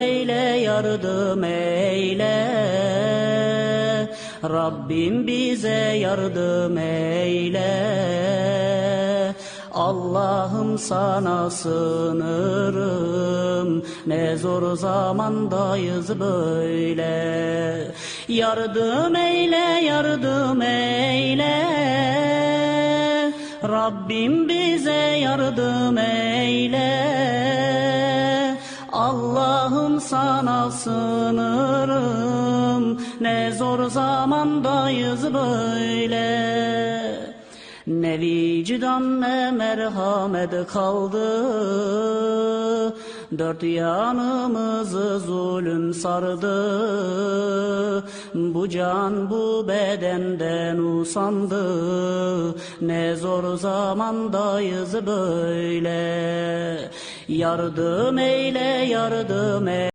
eyle, yardım eyle. Rabbim bize yardım eyle. Allah'ım sana sığınırım Ne zor zamandayız böyle Yardım eyle, yardım eyle Rabbim bize yardım eyle sana sığınırım. Ne zor zamandayız böyle. Ne vicdan ne merhamet kaldı. Dört yanımızı zulüm sardı. Bu can bu bedenden usandı. Ne zor zamandayız böyle. Yardım eyle yardım eyle